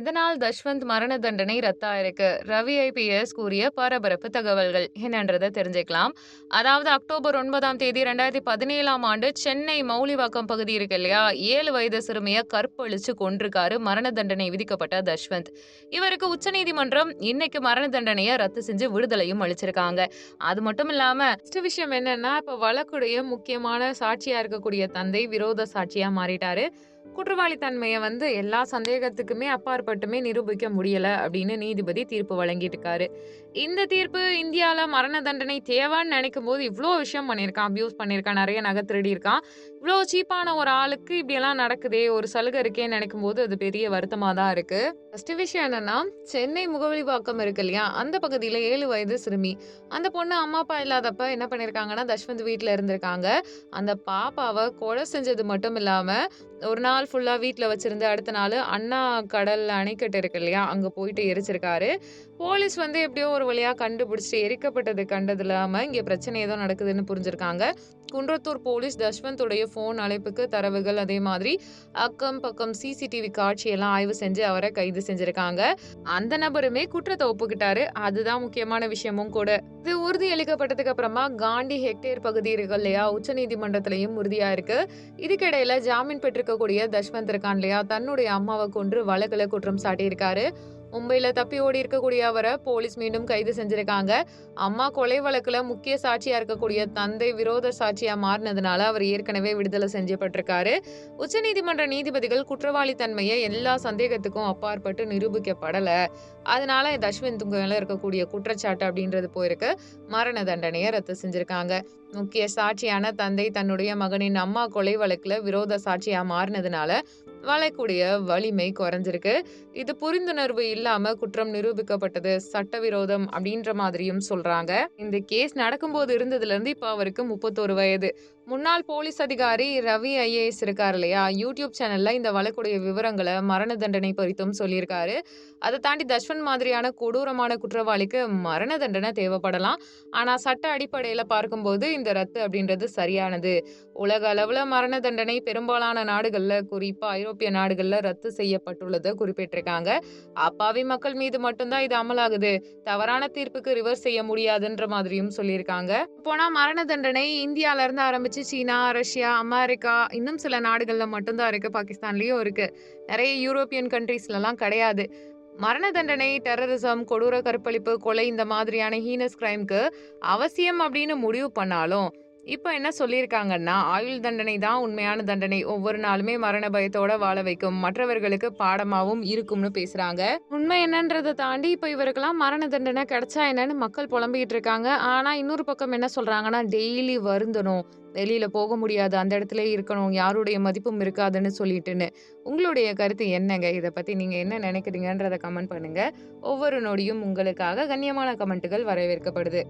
இதனால் தஷ்வந்த் மரண தண்டனை ரத்தாயிருக்கு. ரவி ஐபிஎஸ் கூறிய பரபரப்பு தகவல்கள் என்னன்றதை தெரிஞ்சுக்கலாம். அதாவது அக்டோபர் ஒன்பதாம் தேதி ரெண்டாயிரத்தி பதினேழாம் ஆண்டு சென்னை மௌலிவாக்கம் பகுதி இருக்கு இல்லையா? ஏழு வயது சிறுமியை கற்பழிச்சு கொன்றிருக்காரு. மரண தண்டனை விதிக்கப்பட்ட தஷ்வந்த். இவருக்கு உச்சநீதிமன்றம் இன்னைக்கு மரண தண்டனையை ரத்து செஞ்சு விடுதலையும் அளிச்சிருக்காங்க. அது மட்டும் இல்லாம விஷயம் என்னன்னா இப்ப வழக்குடைய முக்கியமான சாட்சியா இருக்கக்கூடிய தந்தை விரோத சாட்சியா மாறிட்டாரு. குற்றவாளி தன்மையை வந்து எல்லா சந்தேகத்துக்குமே அப்பாற்பட்டுமே நிரூபிக்க முடியல அப்படின்னு நீதிபதி தீர்ப்பு வழங்கிட்டு இந்த தீர்ப்பு இந்தியால மரண தண்டனை தேவைன்னு நினைக்கும் போது இவ்வளோ விஷயம் பண்ணியிருக்கான் அபியூஸ் பண்ணியிருக்கான் நிறைய நகை திருடியிருக்கான். இவ்வளோ சீப்பான ஒரு ஆளுக்கு இப்படியெல்லாம் நடக்குதே ஒரு சலுகை இருக்கேன்னு நினைக்கும் போது அது பெரிய வருத்தமாக தான் இருக்கு. ஃபர்ஸ்ட் விஷயம் என்னன்னா சென்னை முகவலிவாக்கம் இருக்கு இல்லையா? அந்த பகுதியில் ஏழு வயது சிறுமி. அந்த பொண்ணு அம்மா அப்பா இல்லாதப்ப என்ன பண்ணியிருக்காங்கன்னா தஷ்வந்த் வீட்டில் இருந்திருக்காங்க. அந்த பாப்பாவை கொலை செஞ்சது மட்டும் இல்லாமல் ஒரு நாள் ஃபுல்லாக வீட்டில் வச்சிருந்து அடுத்த நாள் அண்ணா கடல் அணைக்கட்டு இருக்கு இல்லையா அங்கே போயிட்டு எரிச்சிருக்காரு. போலீஸ் வந்து எப்படியோ ஒரு வழியாக கண்டுபிடிச்சிட்டு எரிக்கப்பட்டது கண்டது இல்லாமல் இங்கே பிரச்சனை ஏதோ நடக்குதுன்னு புரிஞ்சிருக்காங்க. குன்றத்தூர் போலீஸ் தஷ்வந்துடைய ஃபோன் அழைப்புக்கு தரவுகள் அதே மாதிரி அக்கம் பக்கம் சிசிடிவி காட்சியெல்லாம் ஆய்வு செஞ்சு அவரை கைது செஞ்சிருக்காங்க. அந்த நபருமே குற்றத்தை ஒப்புக்கிட்டாரு. அதுதான் முக்கியமான விஷயமும் கூட. இது உறுதி அளிக்கப்பட்டதுக்கு அப்புறமா காந்தி ஹெக்டேர் பகுதி இருக்கு இல்லையா? உச்ச நீதிமன்றத்திலையும் உறுதியா இருக்கு. இதுக்கிடையில ஜாமீன் பெற்றிருக்கக்கூடிய தஷ்வந்த் இருக்கான் இல்லையா? தன்னுடைய அம்மாவை கொன்று வழக்குல குற்றம் சாட்டியிருக்காரு. மும்பையில தப்பி ஓடி இருக்கக்கூடிய அவரை போலீஸ் மீண்டும் கைது செஞ்சிருக்காங்க. அம்மா கொலை வழக்குல முக்கிய சாட்சியா இருக்கக்கூடிய தந்தை விரோத சாட்சியா மாறினதுனால அவர் ஏற்கனவே விடுதலை செஞ்சப்பட்டிருக்காரு. உச்சநீதிமன்ற நீதிபதிகள் குற்றவாளி தன்மையை எல்லா சந்தேகத்துக்கும் அப்பாற்பட்டு நிரூபிக்கப்படல. அதனால தஷ்வந்த் மேல இருக்கக்கூடிய குற்றச்சாட்டு அப்படின்றது போயிருக்கு. மரண தண்டனையை ரத்து செஞ்சிருக்காங்க. முக்கிய சாட்சியான தந்தை தன்னுடைய மகனின் அம்மா கொலை வழக்குல விரோத சாட்சியா மாறினதுனால வளைக்கூடிய வலிமை குறைஞ்சிருக்கு. இது புரிந்துணர்வு இல்லாம குற்றம் நிரூபிக்கப்பட்டது சட்டவிரோதம் அப்படின்ற மாதிரியும் சொல்றாங்க. இந்த கேஸ் நடக்கும்போது இருந்ததுல இருந்து இப்ப அவருக்கு முப்பத்தோரு வயது. முன்னாள் போலீஸ் அதிகாரி ரவி ஐஏஎஸ் இருக்கார் இல்லையா? யூடியூப் சேனல்ல இந்த வழக்குடைய விவரங்களை மரண தண்டனை குறித்தும் சொல்லியிருக்காரு. அதை தாண்டி தஷ்வன் மாதிரியான கொடூரமான குற்றவாளிக்கு மரண தண்டனை தேவைப்படலாம். ஆனா சட்ட அடிப்படையில பார்க்கும்போது இந்த ரத்து அப்படின்றது சரியானது. உலக அளவுல மரண தண்டனை பெரும்பாலான நாடுகள்ல குறிப்பா ஐரோப்பிய நாடுகள்ல ரத்து செய்யப்பட்டுள்ளதை குறிப்பிட்டிருக்காங்க. அப்பாவி மக்கள் மீது மட்டும்தான் இது அமலாகுது. தவறான தீர்ப்புக்கு ரிவர்ஸ் செய்ய முடியாதுன்ற மாதிரியும் சொல்லியிருக்காங்க. போனா மரண தண்டனை இந்தியால இருந்து ஆரம்பிச்சு சீனா ரஷ்யா அமெரிக்கா இன்னும் சில நாடுகள்ல மட்டும்தான் இருக்கு. பாகிஸ்தான்லயும் இருக்கு. நிறைய யூரோப்பியன் கண்ட்ரீஸ்லலாம் கிடையாது. மரண தண்டனை டெரரிசம் கொடூர கற்பழிப்பு கொலை இந்த மாதிரியான ஹீனஸ் கிரைம்க்கு அவசியம் அப்படின்னு முடிவு பண்ணாலும் இப்போ என்ன சொல்லியிருக்காங்கன்னா ஆயுள் தண்டனை தான் உண்மையான தண்டனை. ஒவ்வொரு நாளுமே மரண பயத்தோட வாழ வைக்கும். மற்றவர்களுக்கு பாடமாவும் இருக்கும்னு பேசுறாங்க. உண்மை என்னன்றதை தாண்டி இப்போ இவருக்கெல்லாம் மரண தண்டனை கிடைச்சா என்னன்னு மக்கள் புலம்பிக்கிட்டு இருக்காங்க. ஆனா இன்னொரு பக்கம் என்ன சொல்றாங்கன்னா டெய்லி வருந்தணும். வெளியில போக முடியாது. அந்த இடத்துல இருக்கணும். யாருடைய மதிப்பும் இருக்காதுன்னு சொல்லிட்டுன்னு. உங்களுடைய கருத்து என்னங்க? இதை பத்தி நீங்க என்ன நினைக்கிறீங்கன்றத கமெண்ட் பண்ணுங்க. ஒவ்வொரு நொடியும் உங்களுக்காக கண்ணியமான கமெண்ட்டுகள் வரவேற்கப்படுது.